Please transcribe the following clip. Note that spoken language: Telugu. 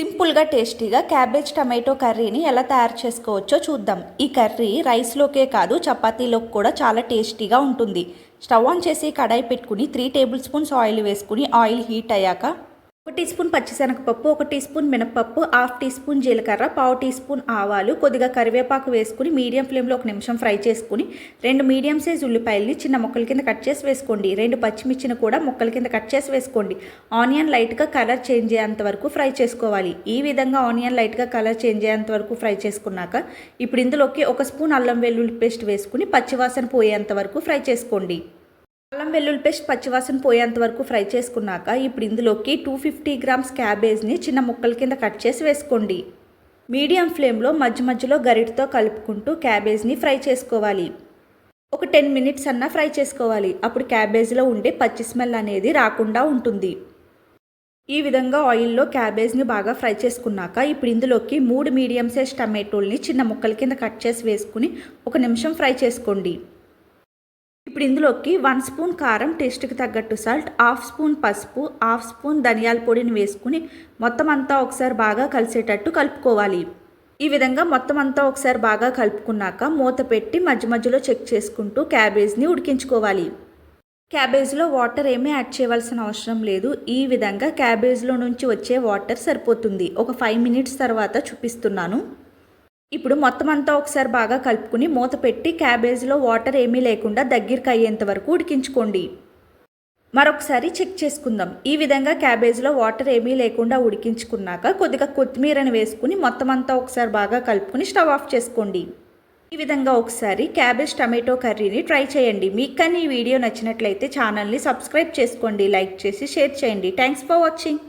సింపుల్గా టేస్టీగా క్యాబేజ్ టమాటో కర్రీని ఎలా తయారు చేసుకోవచ్చో చూద్దాం. ఈ కర్రీ రైస్లోకే కాదు చపాతీలోకి కూడా చాలా టేస్టీగా ఉంటుంది. స్టవ్ ఆన్ చేసి కడాయి పెట్టుకుని త్రీ టేబుల్ స్పూన్స్ ఆయిల్ వేసుకుని ఆయిల్ హీట్ అయ్యాక ఒక టీ స్పూన్ పచ్చిశనగపప్పు ఒక టీ స్పూన్ మినపప్పు హాఫ్ టీ స్పూన్ జీలకర్ర పావు టీ స్పూన్ ఆవాలు కొద్దిగా కరివేపాకు వేసుకుని మీడియం ఫ్లేమ్లో ఒక నిమిషం ఫ్రై చేసుకుని రెండు మీడియం సైజ్ ఉల్లిపాయల్ని చిన్న ముక్కల కింద కట్ చేసి వేసుకోండి. రెండు పచ్చిమిర్చిని కూడా ముక్కల కింద కట్ చేసి వేసుకోండి. ఆనియన్ లైట్గా కలర్ చేంజ్ అయ్యేంత వరకు ఫ్రై చేసుకోవాలి. ఈ విధంగా ఆనియన్ లైట్గా కలర్ చేంజ్ అయ్యేంత వరకు ఫ్రై చేసుకున్నాక ఇప్పుడు ఇందులోకి ఒక స్పూన్ అల్లం వెల్లుల్లి పేస్ట్ వేసుకుని పచ్చివాసన పోయేంత వరకు ఫ్రై చేసుకోండి. అల్లం వెల్లుల్లి పేస్ట్ పచ్చివాసన పోయేంత వరకు ఫ్రై చేసుకున్నాక ఇప్పుడు ఇందులోకి టూ ఫిఫ్టీ గ్రామ్స్ క్యాబేజ్ని చిన్న ముక్కల కింద కట్ చేసి వేసుకోండి. మీడియం ఫ్లేమ్లో మధ్య మధ్యలో గరిటతో కలుపుకుంటూ క్యాబేజ్ని ఫ్రై చేసుకోవాలి. ఒక టెన్ మినిట్స్ అన్నా ఫ్రై చేసుకోవాలి. అప్పుడు క్యాబేజ్లో ఉండే పచ్చి స్మెల్ అనేది రాకుండా ఉంటుంది. ఈ విధంగా ఆయిల్లో క్యాబేజ్ని బాగా ఫ్రై చేసుకున్నాక ఇప్పుడు ఇందులోకి మూడు మీడియం సైజ్ టమాటోల్ని చిన్న ముక్కల కింద కట్ చేసి వేసుకుని ఒక నిమిషం ఫ్రై చేసుకోండి. ఇప్పుడు ఇందులోకి వన్ స్పూన్ కారం టేస్ట్కి తగ్గట్టు సాల్ట్ హాఫ్ స్పూన్ పసుపు హాఫ్ స్పూన్ ధనియాల పొడిని వేసుకుని మొత్తం అంతా ఒకసారి బాగా కలిసేటట్టు కలుపుకోవాలి. ఈ విధంగా మొత్తం అంతా ఒకసారి బాగా కలుపుకున్నాక మూత పెట్టి మధ్య మధ్యలో చెక్ చేసుకుంటూ క్యాబేజ్ని ఉడికించుకోవాలి. క్యాబేజ్లో వాటర్ ఏమీ యాడ్ చేయవలసిన అవసరం లేదు. ఈ విధంగా క్యాబేజ్లో నుంచి వచ్చే వాటర్ సరిపోతుంది. ఒక ఫైవ్ మినిట్స్ తర్వాత చూపిస్తున్నాను. ఇప్పుడు మొత్తం అంతా ఒకసారి బాగా కలుపుకుని మూత పెట్టి క్యాబేజ్లో వాటర్ ఏమీ లేకుండా దగ్గరికి అయ్యేంత వరకు ఉడికించుకోండి. మరొకసారి చెక్ చేసుకుందాం. ఈ విధంగా క్యాబేజ్లో వాటర్ ఏమీ లేకుండా ఉడికించుకున్నాక కొద్దిగా కొత్తిమీరని వేసుకుని మొత్తం అంతా ఒకసారి బాగా కలుపుకుని స్టవ్ ఆఫ్ చేసుకోండి. ఈ విధంగా ఒకసారి క్యాబేజ్ టమాటో కర్రీని ట్రై చేయండి. మీకు కానీ ఈ వీడియో నచ్చినట్లయితే ఛానల్ని సబ్స్క్రైబ్ చేసుకోండి లైక్ చేసి షేర్ చేయండి. Thanks for watching.